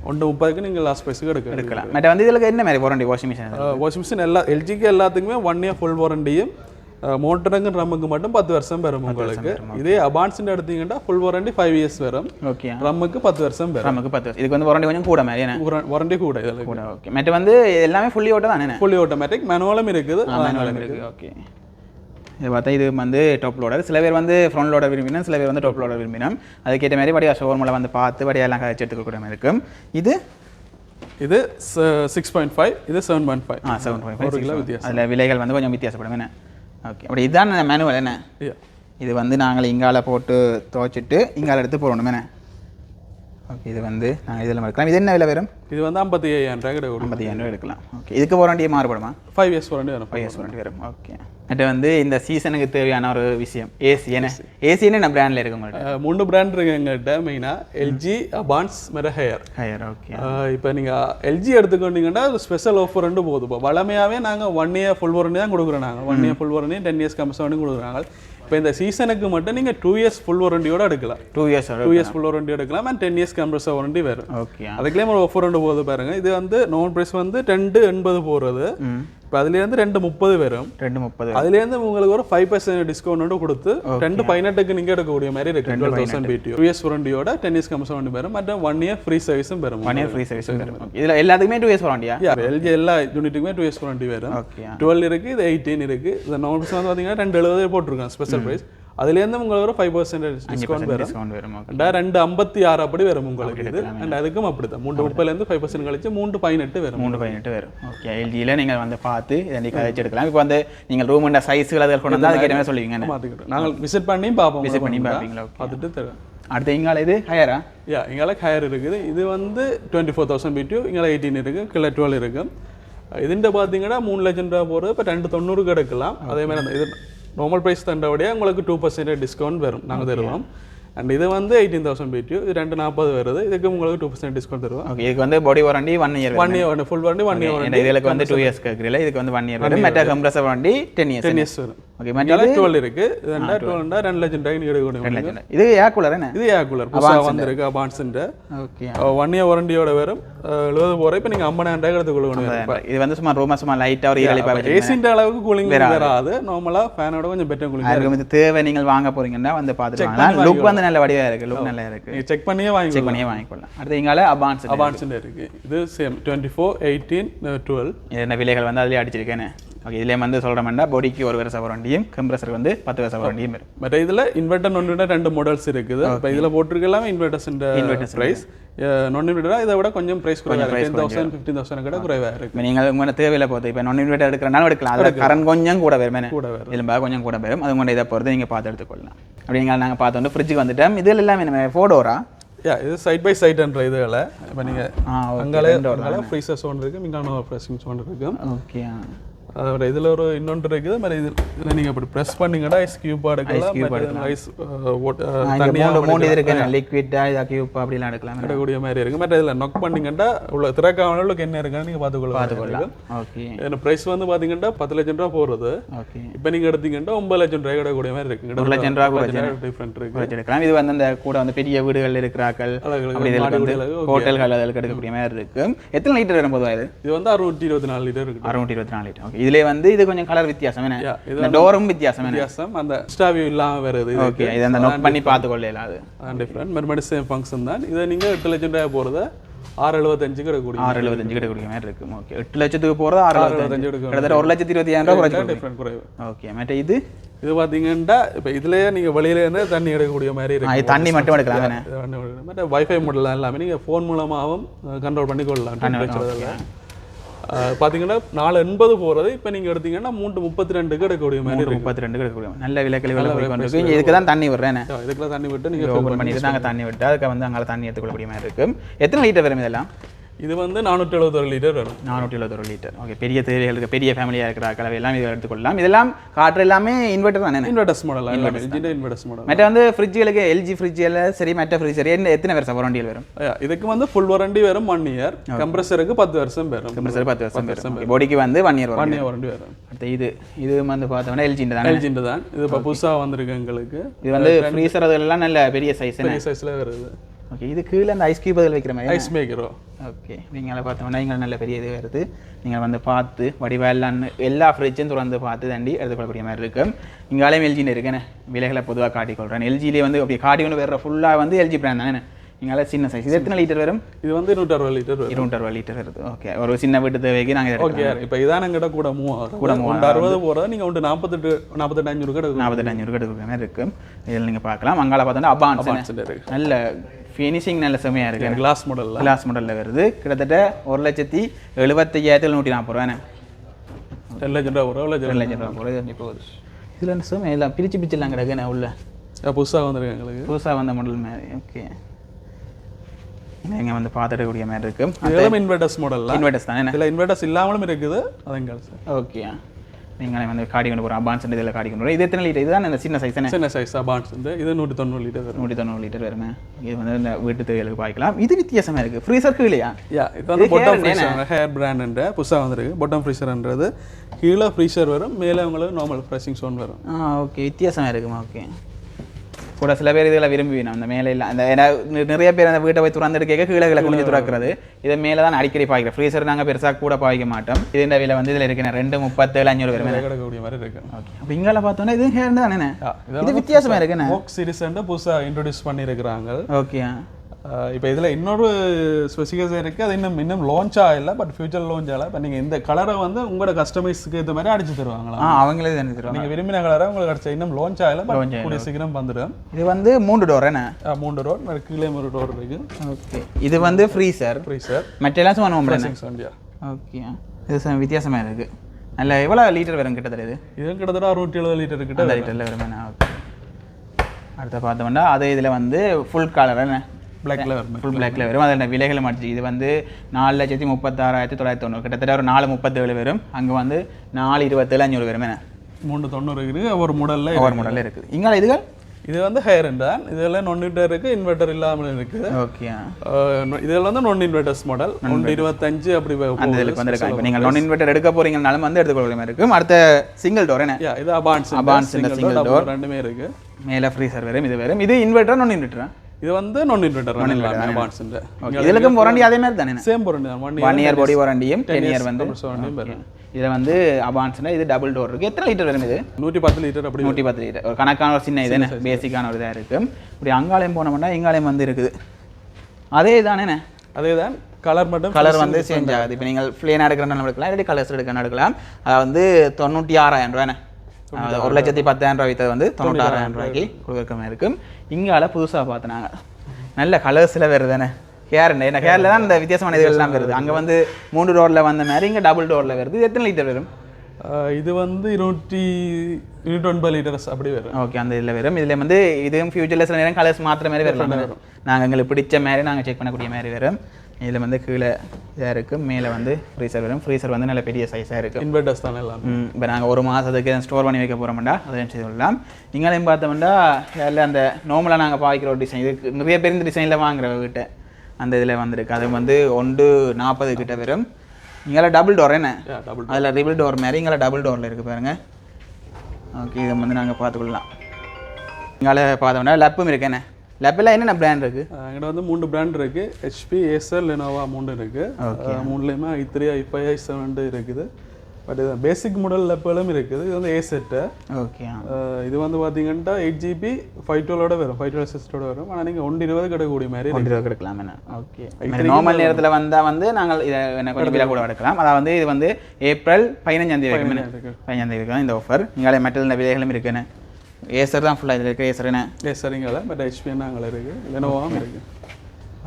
ஒன்று முப்பதுக்கு நீங்கள் லாஸ்ட் ப்ரைஸுக்கு எடுக்க எடுக்கலாம். மற்ற வந்து இதில் என்ன மாதிரி warranty washing machine washing machine எல்லா எல்ஜிக்கு எல்லாத்துக்குமே ஒன் இயர் ஃபுல் வாரண்டியும் மோட்டருங்க ட்ரம்முக்கு மட்டும் பத்து வருஷம் பெறும் உங்களுக்கு. இதே அபான்ஸ்ன்னு எடுத்தீங்கன்னா ஃபுல் வாரண்டி ஃபைவ் இயர்ஸ் வரும். ஓகே ட்ரம்முக்கு பத்து வருஷம் பெறும். நமக்கு பத்து வருஷம். இதுக்கு வந்து வாரண்டி கொஞ்சம் கூட மாதிரி வாரண்டி கூட இதில். கூட ஓகே மற்ற வந்து எல்லாமே ஃபுல்லி ஓட்ட தானே ஃபுல்லி ஆட்டோமேட்டிக் மேனுவலும் இருக்குது. மேனுவலும் இருக்கு ஓகே இது பார்த்தா இது வந்து டாப் லோடர் சில பேர் வந்து ஃப்ரண்ட் லோடர் விரும்பினா சில பேர் வந்து டாப் லோடர் விரும்பினோம் அதுக்கேற்ற மாதிரி வடியா ஷோரூமில் வந்து பார்த்து வடியெல்லாம் கழிச்சு எடுத்துக்கூடிய மாதிரி இருக்கும். இது? இது சிக்ஸ் பாயிண்ட் ஃபைவ் இது செவன் பாயிண்ட் ஃபைவ் ஆ செவன் பாயிண்ட் ஒரு கிலோ வித்தியாசம். அதில் விலைகள் வந்து கொஞ்சம் வித்தியாசப்படும். என்ன? ஓகே அப்படி இதுதான் மேனுவல் என்ன. இது வந்து நாங்கள் இங்கால போட்டு துவைச்சிட்டு இங்கால எடுத்து போடணும். என்ன? ஓகே இது வந்து நாங்கள் இதில் எடுக்கலாம் இது என்ன விலை வரும்? இது வந்து ஐம்பத்தி ஐயாயிரம் ரூபாய் ஐம்பத்தி ரூபா எடுக்கலாம். ஓகே இதுக்கு வாரண்டியே மாறுபடுமா? ஃபைவ் இயர்ஸ் வாரண்டி வரும். ஃபைவ் இயர்ஸ் வாரண்டி வரும். ஓகே மற்ற வந்து இந்த சீசனுக்கு தேவையான ஒரு விஷயம். ஏசி என்ன? ஏசி என்ன பிராண்டில் இருக்கு உங்கள்கிட்ட மூணு பிராண்ட் இருக்கு எங்கள்கிட்ட மெயினாக எல்ஜி அபான்ஸ் மெர ஹேயர் ஹையர் ஓகே இப்போ நீங்கள் எல்ஜி எடுத்துக்கிட்டீங்கன்னா ஒரு ஸ்பெஷல் ஆஃபர் ரெண்டு போகுது. இப்போ வளமையாகவே நாங்கள் ஒன் இயர் ஃபுல் வாரண்டி தான் கொடுக்குறோம் நாங்கள் one year full warranty ten years Kamsan கொடுக்குறாங்க. இப்போ இந்த சீசனுக்கு மட்டும் நீங்கள் டூ இயர்ஸ் ஃபுல் வாரண்டியோட எடுக்கலாம். Two years two years full warranty எடுக்கலாம். And ten years compressor warranty வரும். ஓகே அதுக்குள்ளேயும் ஒரு ஆஃபர் ரெண்டு போகுது பாருங்க. இது வந்து நார்மல் ப்ரைஸ் வந்து ரெண்டு எண்பது போகிறது இப்போ அதுலேருந்து ரெண்டு முப்பது வரும். ரெண்டு முப்பது. அதுலேருந்து உங்களுக்கு ஒரு ஃபைவ் பர்சன்ட் டிஸ்கவுண்ட் கொடுத்து ரெண்டு பதினெட்டுக்கு நீங்கள் எடுக்கக்கூடிய மாதிரி இருக்கு. டுவெல் தௌசண்ட் பிடி டூ இயர்ஸ் வாரண்டியோட டென் இயர்ஸ் கம்சன் பெறும் மற்றும் ஒன் இயர் ஃப்ரீ சர்வீஸும் பெறும் ஒன் இயர் ஃப்ரீ சர்வீஸ் இதில் எல்லாத்துக்குமே டூ இயர்ஸ் வாரண்டியா எல்ஜி எல்லா யூனிட்டுக்குமே டூ இயர்ஸ் வாரண்டி வரும். டுவெல் இருக்கு இது எயிட்டீன் இருக்கு. இந்த ப்ரைஸ் வந்து பார்த்தீங்கன்னா ரெண்டு எழுபது போட்டிருக்கோம் ஸ்பெஷல் ப்ரைஸ் அதுலேருந்து உங்களுக்கு ஒரு ஃபைவ் பர்சன்ட் டிஸ்கவுண்ட் வரும். ரெண்டா ரெண்டு ஐம்பத்தி ஆறு அப்படி வரும் உங்களுக்கு இது. அண்ட் அதுக்கும் அப்படிதான் மூன்று முப்பதுலேருந்து ஃபைவ் பர்சன்ட் கழிச்சு மூன்று பதினெட்டு வரும். மூணு பதினெட்டு வரும். ஓகே எல்ஜியில் நீங்கள் வந்து பார்த்து இதை நீங்கள் கழிச்சு எடுக்கலாம். இப்போ வந்து நீங்கள் ரூம் சைஸுகள் அதில் கொண்டு வந்து அதுக்கேற்ற மாதிரி சொல்லுவீங்க. நாங்கள் விசிட் பண்ணியும் பார்ப்போம். விசிட் பண்ணி பார்ப்பீங்களா? பார்த்துட்டு தருவோம் அடுத்து இங்கால இது ஹையரா யா எங்களை ஹையர் இருக்குது. இது வந்து டுவெண்ட்டி ஃபோர் தௌசண்ட் பிடியூ எங்களை எயிட்டீன் இருக்குது கீழே டுவெல் இருக்கு. இதுண்ட பார்த்தீங்கன்னா மூணு லட்சம் ரூபா போகிறது இப்போ ரெண்டு தொண்ணூறுக்கு எடுக்கலாம். அதே மாதிரி அந்த இது நார்மல் ப்ரைஸ் தண்டபடியாக உங்களுக்கு டூ பர்சன்டேஜ் டிஸ்கவுண்ட் வரும். நாங்கள் தருவோம். அண்ட் இது வந்து எயிட்டீன் தௌசண்ட் பிடியூ இது ரெண்டு நாற்பது வருது. இதுக்கு உங்களுக்கு டூ பர்சன்ட் டிஸ்கவுண்ட் தருவோம். ஓகே இதுக்கு வந்து body warranty one year one year full warranty one year இதுக்கு வந்து டூ இயர்ஸ் கேட்குறீங்களா இதுக்கு வந்து ஒன் இயர் வரும் meta compressor warranty ten years ten years வரும். ஓகே மற்ற டுவெல் இருக்கு. ரெண்டா லட்சம் ரூபாய்க்கு இது ஏர் கூலர் என்ன? இது ஏர் கூலர் புதுசாக வந்திருக்கு அபான்ஸுன்ற ஓகே ஒன் இயர் வாரண்டியோட வரும் எழுபது போகிற இப்போ நீங்கள் ஐம்பதாயிரம் ரூபாய். எடுத்துக்கொள்ள இது வந்து சும்மா ரூமா சும்மா லைட்டாக ஒரு வச்சு ஏசின்ற அளவுக்கு கூலிங் வராது. நார்மலாக ஃபேனோட கொஞ்சம் பெட்டர் கூலிங் இது தேவை நீங்கள் வாங்க போறீங்கன்னா வந்து பார்த்துட்டு வாங்கலாம் லுக் வந்து நல்ல வடிவா இருக்கு லுக் நல்லா இருக்கு. நீங்கள் செக் பண்ணியே வாங்கி செக் பண்ணியே வாங்கிக்கொள்ளலாம். அடுத்து இங்கால அபான்ஸ் அபான்ஸ்ன்ற இருக்கு. இது same twenty four eighteen twelve என்ன விலைகள் வந்து அதுலேயே அடிச்சிருக்கேன்னு ஓகே இதுலேயே வந்து சொல்கிறோம்னா பாடிக்கு ஒரு வருஷம் வாரண்டியும் கம்ப்ரஸருக்கு வந்து பத்து வருஷம் வாரண்டியும் வரும் மற்ற இதில் இன்வெர்டர் ஒன்று ரெண்டு மாடல்ஸ் இருக்குது. இப்போ இதில் போட்டிருக்க எல்லாமே இன்வெர்டர்ஸ் ப்ரைஸ் நான் இன்வெர்டராக இதை விட கொஞ்சம் ப்ரைஸ் குறைவாக டென் தௌசண்ட் ஃபிஃப்டீன் தௌசண்ட் கூட குறைவாக இருக்கு. இப்போ நீங்கள் உங்களோட தேவையில்லை போகுது இப்போ நான் இன்வெர்டர் எடுக்கிறனால எடுக்கலாம். அதில் கரண்ட் கொஞ்சம் கூட வரும். கூட வரும். இதில் கொஞ்சம் கூட வரும். அது உங்களோட இதை பொறுத்து நீங்கள் பார்த்து எடுத்துக்கொள்ளலாம். அப்படிங்க நாங்கள் பார்த்து வந்து ஃப்ரிட்ஜுக்கு வந்துட்டோம். இதில் எல்லாமே நம்ம ஃபோடோரா யா இது சைட் பை சைட்ன்ற இதுகளை. இப்போ நீங்கள் அங்காலே ஃப்ரீசர் சோன் இருக்குது மிங்கான ப்ரெஸ்ஸிங் சோன் இருக்குது ஓகே அதோட இதில் ஒரு இன்னொன்று இருக்குது. மாதிரி இது இதில் நீங்கள் அப்படி ப்ரெஸ் பண்ணீங்கன்னா ஐஸ் கியூப் எடுக்கலாம். ஐஸ் தண்ணியாக மூணு இருக்கு. லிக்விட்டா இதா கியூப் அப்படிலாம் எடுக்கலாம். எடுக்கக்கூடிய மாதிரி இருக்குது மற்ற இதில் நொக் பண்ணிங்கன்னா உள்ள திறக்காமலுக்கு என்ன இருக்குன்னு நீங்கள் பார்த்துக்கொள்ள பார்த்துக்கொள்ளலாம். ஓகே இதில் ப்ரைஸ் வந்து பார்த்தீங்கன்னா பத்து லட்சம் ரூபா போகிறது ஓகே இப்போ நீங்கள் எடுத்தீங்கன்னா ஒன்பது லட்சம் ரூபாய் கிடக்கூடிய மாதிரி இருக்குது ஒரு லட்சம் ரூபா கூட டிஃப்ரெண்ட் இருக்குது எடுக்கலாம் இது வந்து அந்த கூட வந்து பெரிய வீடுகள் இருக்கிறாக்கள். ஹோட்டல்கள் அதில் எடுக்கக்கூடிய மாதிரி இருக்கு. எத்தனை லிட்டர் வரும் பொதுவாக இது? வந்து அறுநூற்றி இருபத்தி நாலு லிட்டர் இருக்குது அறுநூற்றி இருபத்தி நாலு லிட்டர். ஓகே இதுலேயே வந்து இது கொஞ்சம் கலர் வித்தியாசம். என்ன? இந்த டோரும் வித்தியாசம் வித்தியாசம். அந்த எக்ஸ்ட்ரா வியூ இல்லாமல் வருது ஓகே இது அந்த நோட் பண்ணி பார்த்துக்கொள்ளலாம் அது. டிஃப்ரெண்ட் மறுபடியும் சேம் ஃபங்க்ஷன் தான். இதை நீங்கள் எட்டு லட்சம் ரூபாய் போகிறத ஆறு எழுபத்தஞ்சுக்கு எடுக்கக்கூடிய ஆறு எழுபத்தஞ்சு கிட்டக்கூடிய மாதிரி இருக்கும் ஓகே எட்டு லட்சத்துக்கு போகிறது ஆறு எழுபத்தஞ்சு எடுக்கணும் கிட்டத்தட்ட ஒரு லட்சத்தி இருபத்தி ஆயிரம் ரூபா டிஃப்ரெண்ட் குறைவு. ஓகே மற்ற இது? இது பார்த்தீங்கன்னா இப்போ இதுலயே நீங்கள் வெளியில இருந்து தண்ணி எடுக்கக்கூடிய மாதிரி இருக்கு. தண்ணி மட்டும் எடுக்கலாம் மற்ற வைஃபை மாடல் எல்லாமே நீங்கள் ஃபோன் மூலமாகவும் கண்ட்ரோல் பண்ணி கொள்ளலாம் பார்த்தீங்கன்னா நாலு எண்பது போகிறது இப்போ நீங்கள் எடுத்தீங்கன்னா மூன்று முப்பத்தி ரெண்டுக்கு எடுக்கக்கூடிய மாதிரி முப்பத்தி ரெண்டு கிடக்கூடிய நல்ல விலை போய் கொண்டிருக்கு இதுக்கு தான் தண்ணி விடுறேன் இதுக்கெல்லாம் தண்ணி விட்டு நீங்கள் ஓப்பன் பண்ணிட்டு நாங்கள் தண்ணி விட்டு அதுக்கு வந்து அங்கே தண்ணி எடுத்துக்கொள்ளக்கூடிய மாதிரி இருக்கும் எத்தனை லிட்டர் வரும் இதெல்லாம்? இது வந்து நானூற்றி எழுபத்தொரு லிட்டர் வரும். நானூற்றி எழுபத்தொரு லிட்டர் ஓகே பெரிய தேவைகளுக்கு பெரிய ஃபேமிலியாக இருக்கிற கலவை எல்லாம் இதில் எடுத்துக்கொள்ளலாம். இதெல்லாம் காற்று எல்லாமே இன்வெர்டர் தான் இன்வெர்டர்ஸ் மாடல் எல்ஜியில் இன்வெர்டர்ஸ் மாடல் மற்ற வந்து ஃப்ரிட்ஜுகளுக்கு எல்ஜி ஃப்ரிட்ஜ் சரி மற்ற ஃப்ரிட்ஜ் சரி எத்தனை வருஷம் வாரண்டியில் வரும்? இதுக்கு வந்து ஃபுல் வரண்டி வரும் ஒன் இயர் கம்ப்ரஸருக்கு பத்து வருஷம் வரும். கம்ப்ரஸர் பத்து வருஷம் வரும். பாடிக்கு வந்து one year one year warranty வரும். அடுத்து இது இது வந்து பார்த்தோம்னா எல்ஜி தான்? எல்ஜி தான். இது இப்போ புதுசாக வந்திருக்கு எங்களுக்கு. இது வந்து ஃப்ரீசர் அதெல்லாம் நல்ல பெரிய சைஸ் பெரிய சைஸில் வருது. ஓகே இது கீழே அந்த ஐஸ் கியூப் வைக்கிற மாதிரி ஐஸ் மேக்கரோ ஓகே நீங்கள் பார்த்தோம்னா இங்கே நல்ல பெரிய இது வருது. நீங்கள் வந்து பார்த்து வடிவெல்லாம் எல்லா ஃப்ரிட்ஜும் திறந்து பார்த்து தாண்டி எடுத்துக்கொள்ளக்கூடிய மாதிரி இருக்கும் இங்காலையும் எல்ஜின்னு இருக்குண்ணே விலைகளை பொதுவாக காட்டிக்கொள்கிறேன் எல்ஜிலே வந்து அப்படி காட்டி கொண்டு வர்ற ஃபுல்லாக வந்து எல்ஜி பிராண்ட் தானே இங்கால சின்ன சைஸ் இது எத்தனை லிட்டர் வரும்? இது வந்து இருநூற்றி அறுபது லிட்டர் வரும். இருநூறு லிட்டர் வருது. ஓகே ஒரு சின்ன வீட்டு தேவைக்கு நாங்கள் ஓகே இப்போ இதான் எங்கிட்ட கூட மூவாயிரம். கூட ஒன்று அறுபது போகிறதா நீங்கள் ஒன்று நாற்பத்தெட்டு நாற்பத்தெட்டு அஞ்சூறு கடை நாற்பத்தெட்டு அஞ்சூறு எடுக்கிற மாதிரி இருக்கும் இதில் நீங்கள் பார்க்கலாம். அங்கால பார்த்தோன்னா அபான்ஸ் நல்ல ஃபினிஷிங் நல்ல செமையாக இருக்கு. கிளாஸ் மாடலில் கிளாஸ் மாடலில் வருது. கிட்டத்தட்ட ஒரு லட்சத்தி எழுபத்தையாயிரத்தி நூற்றி நாற்பது ரூபாண்ணே. ரெண்டு லட்சம் ரூபா ஒரு லட்சம் ரெண்டு லட்சம் ரூபா போல இது போகுது இதில் சும்மா எல்லாம் பிரிச்சு பிரிச்சுலாம் கிடக்குண்ணே உள்ள? புதுசாக வந்திருக்கு எங்களுக்கு? புதுசாக வந்த மாடல் மாதிரி ஓகே இங்கே வந்து பார்த்துடக்கூடிய மாதிரி இருக்கும் இதெல்லாம் இன்வெர்டர்ஸ் மாடலில் இன்வெர்டர்ஸ் தானே இதில் இன்வெர்டர்ஸ் இல்லாமலும் இருக்குது அதுங்க ஓகே நீங்களே வந்து காடி கொண்டு போகிறோம் அபான்ஸ் இதில் காடி கொண்டு இது எத்தனை லிட்டர் இதுதான் இந்த சின்ன சைஸ் சின்ன சைஸ் அபான்ஸ் வந்து இது நூற்றி தொண்ணூறு லிட்டர் வரும். நூற்றி தொண்ணூறு லிட்டர் வருமே. இது வந்து இந்த வீட்டு தேவைகளுக்கு பாய்க்கலாம். இது வித்தியாசமாக இருக்குது ஃப்ரீசருக்கு இல்லையா? யா இது வந்து பொட்டம் ஃப்ரீசர் ஹேர் பிராண்ட்ன்ற புதுசாக வந்திருக்கு. பொட்டம் ஃப்ரீசர்ன்றது கீழே ஃப்ரீசர் வரும். மேலே உங்களுக்கு நார்மல் ஃப்ரெஷிங் சோன் வரும். ஆ ஓகே வித்தியாசமாக இருக்குமா? ஓகே கூட சில பேர் இதெல்லாம் விரும்புவேன். அந்த மேலே இல்லை. அந்த நிறைய பேர் அந்த வீட்டை போய் திறந்துட்டு கேட்க கீழே கீழே குனிஞ்சு துறக்கிறது. இதை மேலே தான் அடிக்கடி பாய்க்கிறோம் ஃப்ரீசர் நாங்கள் பெருசாக கூட பாய்க்க மாட்டோம். இது இந்த விலை வந்து இதில் இருக்கிற ரெண்டு முப்பத்தேழு அஞ்சூறு வருமே கிடைக்கக்கூடிய மாதிரி இருக்கு. ஓகே அப்போ இங்கால பார்த்தோன்னா இது ஹேர் தானே? இது வித்தியாசமாக இருக்குண்ணே புதுசாக இன்ட்ரடியூஸ் பண்ணியிருக்கிறாங்க. ஓகே இப்போ இதில் இன்னொரு ஸ்பெசிஃபிகேஷன் இருக்குது அது இன்னும் இன்னும் லான்ச் ஆகல பட் ஃபியூச்சர் லான்ச் ஆகல இப்போ நீங்கள் இந்த கலரை வந்து உங்களோட கஸ்டமைஸ்க்கு ஏற்ற மாதிரி அடிச்சு தருவாங்களா? அவங்களே தானே தருவாங்க நீங்கள் விரும்பின கலரை உங்களுக்கு அடிச்ச இன்னும் லான்ச் ஆகல பட். கூடிய சீக்கிரம் வந்துடும். இது வந்து மூன்று டோர் என்ன? மூன்று டோர் கீழே ஒரு டோர் இருக்கு. ஓகே இது வந்து ஃப்ரீசர் மற்றெல்லாம் சும்மா நம்ம சிக்ஸ் வண்டியா ஓகே இது ச- வித்தியாசமா இருக்கு. நல்ல எவ்வளோ லிட்டர் வரும் கிட்டத்தட்ட இது? இது கிட்டத்தட்ட அறுநூற்றி எழுபது லிட்டர் கிட்ட லிட்டரில் வருமே. ஓகே அடுத்த பார்த்தோம்னா அதே இதில் வந்து ஃபுல் கலர் என்ன? பிளாக்ல வரும் ஃபுல் பிளாக்ல வரும். அதில் விலைகளை மாற்றி இது வந்து நாலு லட்சத்தி முப்பத்தாறாயிரத்தி தொள்ளாயிரத்தி தொண்ணூறு. கிட்டத்தட்ட ஒரு நாலு முப்பத்தேழு வரும். அங்கே வந்து நாலு இருபத்தேழு அஞ்சூறு வரும் என்ன? மூணு தொண்ணூறு இருக்கு ஒரு மாடல்ல ஒவ்வொரு மாடலில் இருக்குது. இங்கே இதுகள்? இது வந்து ஹேர் தான் இதெல்லாம் நொன் இன்வெர்டர் இருக்கு. இன்வெர்டர் இல்லாமல் இருக்கு ஓகே இதெல்லாம் வந்து நொன் இன்வெர்டர்ஸ் மாடல் ஒன்று இருபத்தஞ்சு அப்படி அந்த. இதுக்கு வந்திருக்காங்க. இப்போ நீங்கள் நான் இன்வெர்டர் எடுக்க போறீங்கனாலும் வந்து எடுத்துக்கொள்ள மாதிரி இருக்கும். அடுத்த சிங்கிள் டோர் என்ன? இது அபான்ஸ் இந்த single door. ரெண்டுமே இருக்கு. மேலே ஃப்ரீசர் வரும் இது வரும். இது இன்வெர்டர் நான் இன்வெர்டரா இது வந்து நான் இன்வெர்டர் அபான்ஸ் ஓகே இதுலக்கும் வாரண்டி அதே மாதிரி தானே? சேம் பொருள் தான். ஒன் ஒன் இயர் பாடி வாரண்டியும் டென் இயர் வந்து இதில் வந்து அபான்ஸ்னா இது டபுள் டோர் இருக்கு. எத்தனை லிட்டர் வரும் இது? நூற்றி பத்து லிட்டர் அப்படி நூற்றி பத்து லிட்டர் ஒரு கணக்கான ஒரு சின்ன இது பேசிக்கான ஒரு இதாக இருக்கு. இப்படி அங்காலயம் போனோம்னா இங்காலயம் வந்து இருக்குது. அதே தானே? அதே தான். கலர் மட்டும் கலர் வந்து சேஞ்ச் ஆகுது. இப்போ நீங்கள் ஃப்ளேனாக எடுக்கிறனால எடுக்கலாம். இல்லாட்டி கலர்ஸ் எடுக்கணும் எடுக்கலாம். அது வந்து தொண்ணூற்றி ஆறாயிரம் அதாவது ஒரு லட்சத்தி பத்தாயிரம் ரூபாய் வித்தது வந்து தொண்ணூத்தாறாயிரம் ரூபாய்க்கு கொடுக்குற மாதிரி இருக்கும் இங்கால புதுசாக பார்த்தினாங்க நல்ல கலர்ஸில் வருதுதானே ஹேர் என்ன ஹேரில் தான் இந்த வித்தியாசமான இதுகள் எல்லாம் வருது. அங்கே வந்து மூணு டோரில் வந்த மாதிரி இங்கே டபுள் டோரில் வருது. எத்தனை லிட்டர் வரும்? இது வந்து இருநூற்றி இருநூற்றி ஒன்பது லிட்டர்ஸ் அப்படி வரும். ஓகே அந்த இதில் வரும். இதில் வந்து இதுவும் ஃபியூச்சரில் சில நேரம் கலர்ஸ் மாற்றுற மாதிரி வரலாம். நாங்கள் எங்களுக்கு பிடிச்ச மாதிரி நாங்கள் செக் பண்ணக்கூடிய மாதிரி வரும். இதில் வந்து கீழே இதாக இருக்குது மேலே வந்து ஃப்ரீசர் வரும். ஃப்ரீசர் வந்து நல்ல பெரிய சைஸாக இருக்குது இன்வெர்டர்ஸ் தான் எல்லாம். இப்போ நாங்கள் ஒரு மாதத்துக்கு ஸ்டோர் பண்ணி வைக்க போகிறோம்டா அதை செய்து கொள்ளலாம்? இங்கேயும் பார்த்தோம்னா அதில் அந்த நார்மலாக நாங்கள் பாய்க்கிற ஒரு டிசைன் இதுக்கு நிறைய பேர் இந்த டிசைனில் வாங்குற வீட்டை அந்த இதில் வந்திருக்கு. அது வந்து ஒன்று நாற்பது கிட்ட வரும். இங்கே டபுள் டோர் என்ன? டபுள் அதில் ரிபிள் டோர் மாதிரி இங்கே டபுள் டோரில் இருக்குது பாருங்க. ஓகே இதை வந்து நாங்கள் பார்த்துக்கொள்ளலாம். இங்கால பார்த்தோம்னா லப்பும் இருக்கு என்ன லப்பில் என்னென்ன பிராண்ட் இருக்குது எங்கிட்ட வந்து மூணு பிராண்ட் இருக்கு. ஹெச்பி ஏசர் லெனோவா மூணு இருக்கு. மூணுலேயுமே I three I five I seven இருக்குது. பட் இது பேசிக் மாடல் லெப்பலும் இருக்குது. இது வந்து ஏ செட்டு ஓகே இது வந்து பார்த்தீங்கன்னா எயிட் ஜிபி ஃபைவ் டுவெலோட வரும். ஃபைவ் டுவெல் சிஸ்டோட வரும். ஆனால் நீங்கள் ஒன்று இருபது கிடைக்கக்கூடிய மாதிரி இருக்கு. கொண்டு இருபது எடுக்கலாம் என்ன? ஓகே நார்மல் நேரத்தில் வந்தால் வந்து நாங்கள் இதை என்ன கொஞ்சம் விலை கூட எடுக்கலாம். அதாவது வந்து இது வந்து ஏப்ரல் பதினஞ்சாம் தேதி வரைக்கும் இருக்கு. பதினஞ்சாம் தேதி வரைக்கும். இந்த ஆஃபர் இங்காலே மற்ற விலைகளும் இருக்குன்னு ஏசர் தான் ஃபுல்லாக இதில் இருக்குது ஏசர் என்ன? எஸ் சரிங்களா பட் ஹெச்பி நாங்கள் இருக்கு. லெனோவாவும் இருக்கு.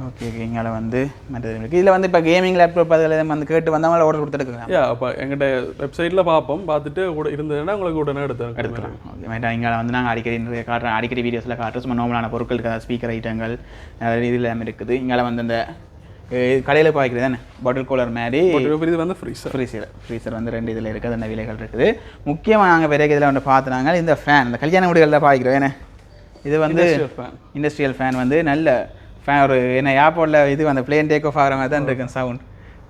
ஓகே ஓகே இங்கால வந்து மற்றது இருக்குது இதில் வந்து இப்போ கேமிங் லேப்டாப் அதில் வந்து கேட்டு வந்தவங்கள ஆர்டர் கொடுத்துருக்கலாம் யா அப்போ எங்கிட்ட வெப்சைட்டில் பார்ப்போம். பார்த்துட்டு கூட இருந்ததுன்னா உங்களுக்கு உடனே எடுத்து எடுத்துக்கலாம் ஓகே மேடம் இங்கே வந்து நாங்கள் அடிக்கடி நிறைய காட்டுறோம். அடிக்கடி வீடியோஸில் காட்டுறோம். சும்மா நார்மலான பொருட்களுக்கு ஸ்பீக்கர் ஐட்டங்கள் இது எல்லாமே இருக்குது. இங்கே வந்து இந்த கடையில் பாய்க்கிறது தானே? பாட்டில் கூலர் மாதிரி இது வந்து ஃப்ரீசர் ஃப்ரீசர் ஃப்ரீசர் வந்து ரெண்டு இதில் இருக்குது அந்த விலைகள் இருக்குது. முக்கியமாக நாங்கள் பிறகு இதில் வந்து பார்த்துனாங்க இந்த ஃபேன் இந்த கல்யாண வீடுகளில் பாய்க்கிறோம் ஏன்னா இது வந்து இண்டஸ்ட்ரியல் ஃபேன் வந்து நல்ல ஃபேன் ஒரு என்ன ஏர்போர்ட்டில் இது அந்த பிளேன் டேக் ஆஃப் ஆகிற மாதிரி தான் இருக்கும் சவுண்ட்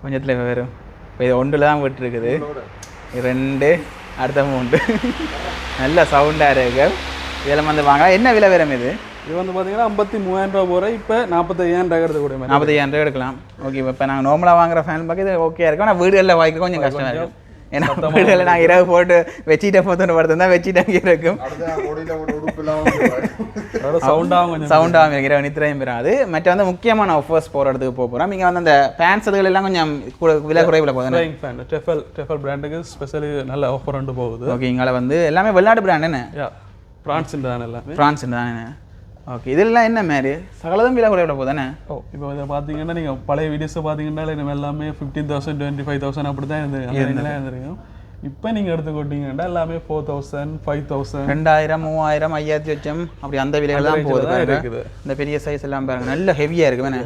கொஞ்சத்தில் வரும். இப்போ இது ஒன்றில் தான் விட்டுருக்குது. ரெண்டு அடுத்த மூன்று. நல்ல சவுண்டாக இருக்கு. இதில் வந்து வாங்க என்ன விலை வரும் இது? இது வந்து பார்த்தீங்கன்னா ஐம்பத்தி மூவாயிரம் ரூபா போகிற இப்போ நாற்பத்தையாயிரம் ரூபா எடுக்கக்கூடிய மாதிரி. நாற்பத்தையாயிரம் ரூபா எடுக்கலாம். ஓகே இப்போ நாங்கள் நார்மலாக வாங்குற ஃபேன் பார்க்க இது ஓகே இருக்கும். ஆனால் வீடுகளில் வாங்கிக்க கொஞ்சம் கஷ்டமாக இருக்கும். ஏன்னா வீடுகளில் நாங்கள் இரவு போட்டு வச்சிட்ட போட்டு படுத்து தான் வச்சிட்டு அங்கே இருக்கும். அதோட சவுண்டாகவும் கொஞ்சம் சவுண்டாக இருக்கிற நித்திரையும் பெறாது. மற்ற வந்து முக்கியமான ஆஃபர்ஸ் போகிற இடத்துக்கு போக போகிறோம் இங்கே வந்து அந்த ஃபேன்ஸ் இதுகள் எல்லாம் கொஞ்சம் கூட விலை குறைவில் போகுது ஃபேன் டெஃபல் டெஃபல் பிராண்டுக்கு ஸ்பெஷலி நல்ல ஆஃபர் ரெண்டு போகுது. ஓகே இங்கே வந்து எல்லாமே வெளிநாட்டு பிராண்ட் என்ன? யா பிரான்ஸ் தான் எல்லாமே. ஃப்ரான்ஸ் தானே ஓகே இதெல்லாம் என்ன மாதிரி சகலதும் விலை குறைவில் போகுதானே ஓ இப்போ இதை பார்த்தீங்கன்னா நீங்கள் பழைய வீடியோஸை பார்த்தீங்கன்னா நம்ம எல்லாமே fifteen thousand twenty five thousand அப்படி தான் இருந்தது. இருந்திருக்கும். இப்போ நீங்கள் எடுத்துக்கிட்டீங்கன்னா எல்லாமே ஃபோர் தௌசண்ட் ஃபைவ் தௌசண்ட் ரெண்டாயிரம் மூவாயிரம் ஐயாயிரத்தி லட்சம் அப்படி அந்த விலைகள் தான் போகுது. இருக்குது. இந்த பெரிய சைஸ் எல்லாம் பாருங்க. நல்ல ஹெவியாக இருக்கு வேணே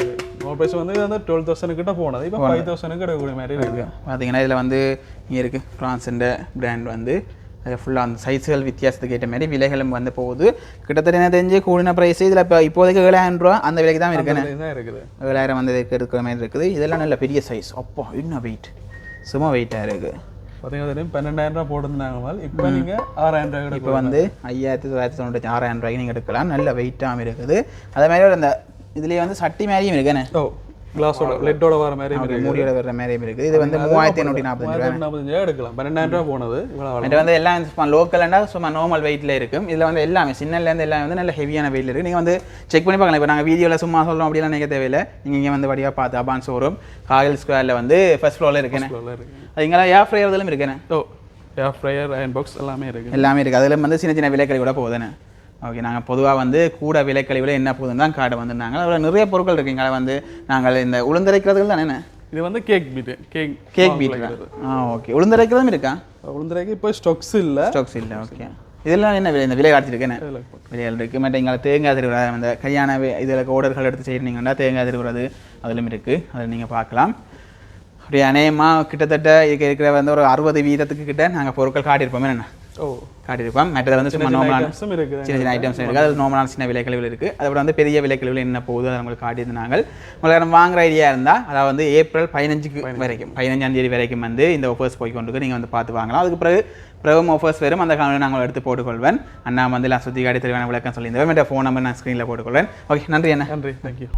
ஒரு பைசா வந்து வந்து டுவெல் தௌசண்ட் கிட்ட போனது. இப்போ ஃபைவ் தௌசண்ட் எடுக்கக்கூடிய மாதிரி இருக்கு. பார்த்தீங்கன்னா இதில் வந்து இங்கே இருக்குது ஃப்ரான்ஸுன்ற பிராண்ட் வந்து ஃபுல்லாக அந்த சைஸுகள் வித்தியாசத்துக்கு ஏற்ற மாதிரி விலைகளும் வந்து போகுது. கிட்டத்தட்ட என்ன தெரிஞ்சு கூடின ப்ரைஸ் இதில் இப்போ இப்போதைக்கு ஏழாயிரம் ரூபா அந்த விலைக்கு தான் இருக்குது. ஏழாயிரம் வந்து இருக்கிற மாதிரி இருக்குது. இதெல்லாம் நல்ல பெரிய சைஸ் அப்போ இன்னும் வெயிட் சும்மா வெயிட்டாக இருக்குது பார்த்தீங்கன்னா பன்னெண்டாயிரம் ரூபா போட்டிருந்தாங்க இப்போ நீங்கள் ஆறாயிரம் ரூபாய் இப்போ வந்து ஐயாயிரத்தி தொள்ளாயிரத்தி தொண்ணூற்றி ஆறாயிரம் ரூபாய்க்கு நீங்கள் எடுக்கலாம். நல்ல வெயிட்டாகவும் இருக்குது. அதே மாதிரி அந்த இதுலேயே வந்து சட்டி மாதிரியும் இருக்குண்ணே ஓ கிளாஸோட லெட்டோட வர மாதிரி மூடியோட வர்ற மாதிரியும் இருக்குது. இது வந்து மூவாயிரத்தி எண்ணூற்றி ரூபா நாற்பத்தஞ்சு எடுக்கலாம். பன்னெண்டாயிரம் ரூபா போனது. இது வந்து எல்லாம் சும்மா லோக்கல்னா சும்மா நார்மல் வெயிட்டில் இருக்கும். இதில் வந்து எல்லாமே சின்னலேருந்து எல்லாமே வந்து நல்ல ஹெவியான வெயிட்டில் இருக்குது நீங்கள் வந்து செக் பண்ணி பார்க்கலாம். இப்போ நாங்கள் வீடியோவில் சும்மா சொல்கிறோம் அப்படிலாம் நினைக்க தேவையில்லை. நீங்கள் இங்கே வந்து வடிவாக பார்த்து அபான் ஷோரூம் காகல் ஸ்கொயரில் வந்து ஃபர்ஸ்ட் ஃப்ளோரில் இருக்கேன். இருக்கு அது இங்கெல்லாம் ஏர் ஃப்ரையர் இதிலும் இருக்கேன்? ஓ ஏர் ஃப்ரையர் அயன் பாக்ஸ் எல்லாமே இருக்கு எல்லாமே இருக்குது அதில் வந்து சின்ன சின்ன விலைக்கழி கூட போகுதுண்ணே ஓகே நாங்கள் பொதுவாக வந்து கூட விலைக்கழிவில் என்ன போகுதுன்னு தான் காட்ட வந்திருந்தாங்க. அதில் நிறைய பொருட்கள் இருக்குங்க வந்து நாங்கள் இந்த உளுந்தரைக்கிறதுக்கு தானே இது வந்து cake beat cake cake beat ஆ ஓகே உளுந்தரைக்கிறதும் இருக்கா? உளுந்தரைக்கு இப்போ ஸ்டாக்ஸ் இல்லை. ஸ்டாக்ஸ் இல்லை ஓகே இதெல்லாம் என்ன விலை? இந்த விலை காட்டியிருக்கேன் விலைகள் இருக்குது மற்ற இங்கே தேங்காய் திருவுறது அந்த கல்யாண இதில் ஓர்டர்கள் எடுத்து செய்கிறீங்கன்னா தேங்காய் திருவுறது அதிலும் இருக்குது அதில் நீங்கள் பார்க்கலாம். அப்படி அநேகமாக கிட்டத்தட்ட இதுக்கு இருக்கிற வந்து ஒரு அறுபது வீதத்துக்கு கிட்ட நாங்கள் பொருட்கள் காட்டியிருப்போம். என்ன? காட்டியிருப்போம் மற்றது வந்து சும்மா நார்மலான சின்ன சின்ன ஐட்டம்ஸ் இருக்குது. அது நார்மலான சின்ன விலைக்கழிவுகள் இருக்குது. அதை விட வந்து பெரிய விலைக்கழிவுகள் என்ன போகுது அதை உங்களுக்கு காட்டியிருந்தாங்க. உங்களுக்கு வாங்குற ஐடியா இருந்தால் அதாவது வந்து ஏப்ரல் பதினஞ்சுக்கு வரைக்கும் பதினஞ்சாம் தேதி வரைக்கும் வந்து இந்த ஆஃபர்ஸ் போய் கொண்டு நீங்கள் வந்து பார்த்து வாங்கலாம். அதுக்கு பிறகு பிரபம் ஆஃபர்ஸ் வரும். அந்த காலையில் நாங்கள் எடுத்து போட்டுக்கொள்வேன். அண்ணா வந்து எல்லாம் சுற்றி காட்டி தெளிவான விளக்கம் சொல்லியிருந்தேன் ஃபோன் நம்பர் நான் ஸ்க்ரீனில் போட்டுக்கொள்வேன். ஓகே நன்றி அண்ணா. நன்றி. தேங்க்யூ